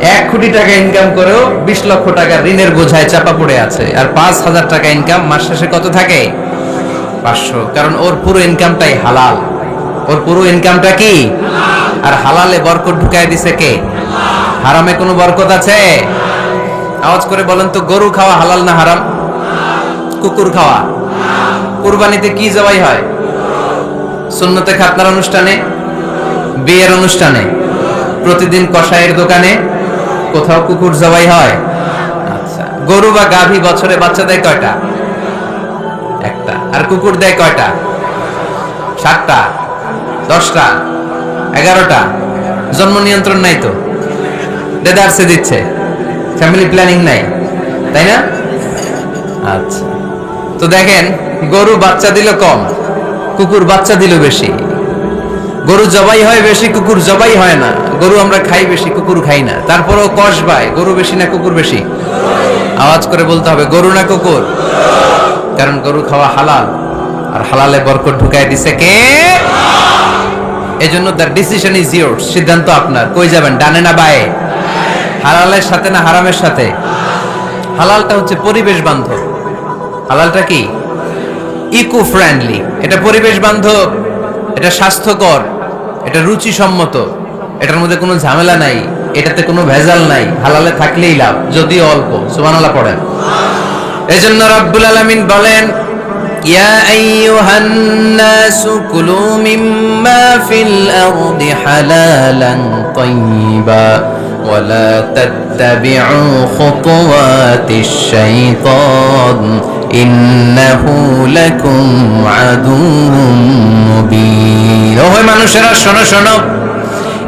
এক কোটি টাকা ইনকাম করেও বিশ লক্ষ টাকা ঋণের বোঝায় চাপা পড়ে আছে। আর পাঁচ হাজার টাকা ইনকাম মাস শেষে কত থাকে? পাঁচশো। কারণ ওর পুরো ইনকামটাই হালাল। ওর পুরো ইনকামটা কি? আর হালালে বরকত ঢুকায় দিছে কে? হারামে কোনো বরকত আছে? আওয়াজ করে বলেন তো, গরু খাওয়া হালাল না হারাম? কুকুর খাওয়া? কুরবানিতে কি জবাই হয়? সুন্নতে খাতনার অনুষ্ঠানে? বিয়ের অনুষ্ঠানে? প্রতিদিন কষাইয়ের দোকানে? কোথাও কুকুর জবাই হয়? আচ্ছা গরু বা গাভী বছরে বাচ্চা দেয় কয়টা? একটা। আর কুকুর দেয় কয়টা? সাতটা। দশটা। এগারোটা। জন্ম নিয়ন্ত্রণ নাই তো? দেদারসে দিচ্ছে। ফ্যামিলি প্ল্যানিং নাই। তাই না? আচ্ছা। তো দেখেন, গরু বাচ্চা দিল কম, কুকুর বাচ্চা দিল বেশি। গরু জবাই হয় বেশি, কুকুর জবাই হয় না। গরু আমরা খাই বেশি, কুকুর খাই না। তারপরেও কষ বায় গরু বেশি না কুকুর বেশি? আওয়াজ করে বলতে হবে, গরু না কুকুর? কারণ গরু খাওয়া হালাল, আর হালালে বরকত ঢুকাই দিছে কে? এজন্য দ্য ডিসিশন ইজ ইয়োর্স সিদ্ধান্ত আপনার। কই যাবেন, ডানে না বায়ে? হালালের সাথে না হারামের সাথে? হালালটা হচ্ছে পরিবেশ বান্ধব। হালালটা কি? ইকো ফ্রেন্ডলি এটা পরিবেশ বান্ধব, এটা স্বাস্থ্যকর, এটা রুচিসম্মত। এটার মধ্যে কোনো ঝামেলা নাই, এটাতে কোনো ভেজাল নাই, হালালে থাকলেই লাভ, যদি অল্প, সুবহানাল্লাহ পড়েন। এজন্য রব্বুল আলামিন বলেন, ইয়া আইয়ুহান নাস কুলু মিম্মা ফিল আরদি হালালান তাইয়্যিবা ওয়ালা তাত্তাবি'উ খুতুওয়াতিশ শাইতান ইন্নাহু লাকুম আদুউম মুবিন। ও মানুষেরা, শোনো শোনো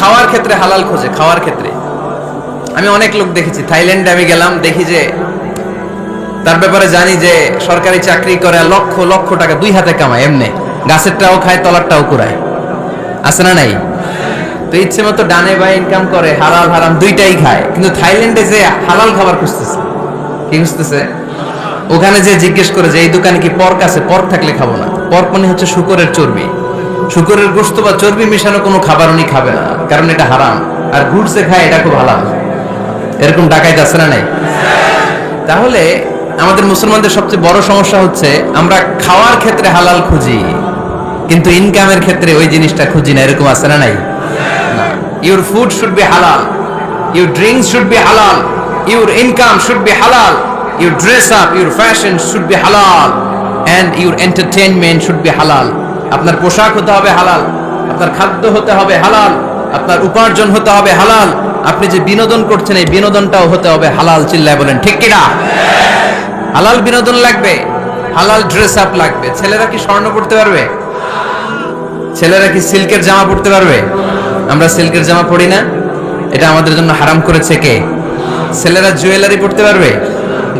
খাওয়ার ক্ষেত্রে হালাল খোঁজে, খাওয়ার ক্ষেত্রে। আমি অনেক লোক দেখেছি, থাইল্যান্ডে আমি গেলাম, দেখি যে তার ব্যাপারে জানি যে সরকারি চাকরি করে লক্ষ লক্ষ টাকা দুই হাতে কামায়, এমনি। গাছেরটাও খায়, তলারটাও কুড়ায়। আছে না নাই? তো ইচ্ছে মতো ডানে বা ইনকাম করে, হালাল, হারাম, দুইটাই খায়। কিন্তু থাইল্যান্ডে যে হালাল খাবার খুঁজতেছে, কি খুঁজতেছে? ওখানে যে জিজ্ঞেস করে যে, এই দোকানে কি পর্ক আছে? পর্ক থাকলে খাব না। পর্ক মানে হচ্ছে শুকরের চর্বি। শুকরের গোস্ত বা চর্বি মিশানো কোনো খাবার উনি খাবে না। কারণ এটা হারাম। আর ঘুরছে, খায়, এটা খুব হালাল। এরকম ডাকাইত আছে না নাই? তাহলে আমাদের মুসলমানদের সবচেয়ে বড় সমস্যা হচ্ছে, আমরা খাওয়ার ক্ষেত্রে হালাল খুঁজি, কিন্তু ইনকামের ক্ষেত্রে ওই জিনিসটা খুঁজি না। এরকম আছে না নাই? Your food should be halal your drinks should be halal your income should be halal your dress up your fashion should be halal and your entertainment should be halal আপনার পোশাক হতে হবে হালাল। আপনার খাদ্য হতে হবে হালাল। আপনার উপার্জন হতে হবে হালাল। আপনি যে বিনোদন করছেন, এই বিনোদনটাও হতে হবে হালাল, চিল্লায় বলেন, ঠিক কিনা? হালাল বিনোদন লাগবে, হালাল ড্রেস আপ লাগবে। ছেলেরা কি স্বর্ণ পড়তে পারবে? ছেলেরা কি সিল্কের জামা পড়তে পারবে? আমরা সিল্কের জামা পরি না। এটা আমাদের জন্য হারাম করেছে কে? ছেলেরা জুয়েলারি পড়তে পারবে?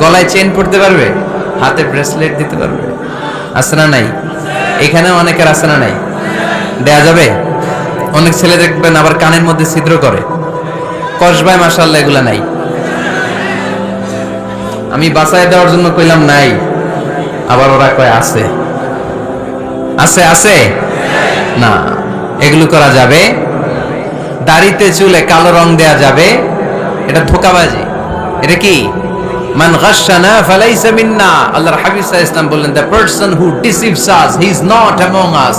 গলায় চেন পড়তে পারবে? হাতে ব্রেসলেট দিতে পারবে? আছে না নাই? এখানেও অনেকের আছে না নাই? দেয়া যাবে? অনেক ছেলে দেখবেন আবার কানের মধ্যে ছিদ্র করে। কসবায় মাসাল্লাহ এগুলা নাই। আমি বাসায় দেওয়ার জন্য কইলাম, নাই। আবার ওরা কয়, আছে। আছে আছে? না। এগুলো করা যাবে? দাড়িতে চুলে কালো রং দেয়া যাবে? এটা ধোকাবাজি। এটা কি? মান গাশানা ফালাইসা মিন্না। আল্লাহর হাবিব সাল্লাল্লাহু আলাইহি বললেন the person who deceives us he is not among us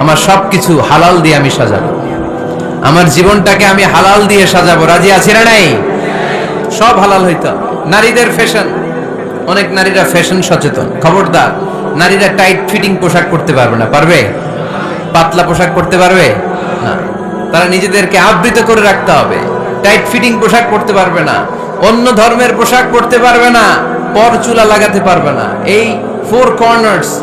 আমার সব কিছু হালাল দিয়ে আমি সাজাবো। আমার জীবনটাকে আমি হালাল দিয়ে সাজাবো। রাজি আছি না নাই? সব হালাল হইতো। নারীদের ফ্যাশন অনেক নারীরা ফ্যাশন সচেতন। খবরদার। নারীরা টাইট ফিটিং পোশাক পরতে পারবে না। পারবে? পাতলা পোশাক পরতে পারবে? না। তারা নিজেদেরকে আবৃত করে রাখতে হবে। টাইট ফিটিং পোশাক পরতে পারবে না। অন্য ধর্মের পোশাক পরতে পারবে না। পর চুলা লাগাতে পারবে না। এই ফোর কর্নার্স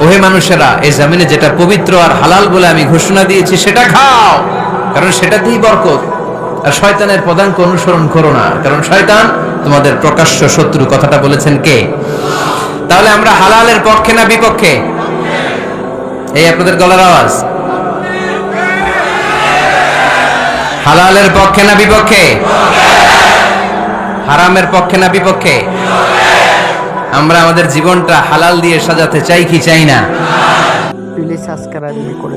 ওহে মানুষেরা, এই জমিনে যেটা পবিত্র আর হালাল বলে আমি ঘোষণা দিয়েছি, সেটা খাও। কারণ সেটাতেই বরকত। আর শয়তানের পদাঙ্ক অনুসরণ করো না। কারণ শয়তান তোমাদের প্রকাশ্য শত্রু। কথাটা বলেছেন কে? তাহলে আমরা হালালের পক্ষে না বিপক্ষে? এই আপনাদের গলার আওয়াজ। হালালের পক্ষে না বিপক্ষে? হারামের পক্ষে না বিপক্ষে? আমরা আমাদের জীবনটা হালাল দিয়ে সাজাতে চাই কি চাই না? প্লিজ সাবস্ক্রাইব করে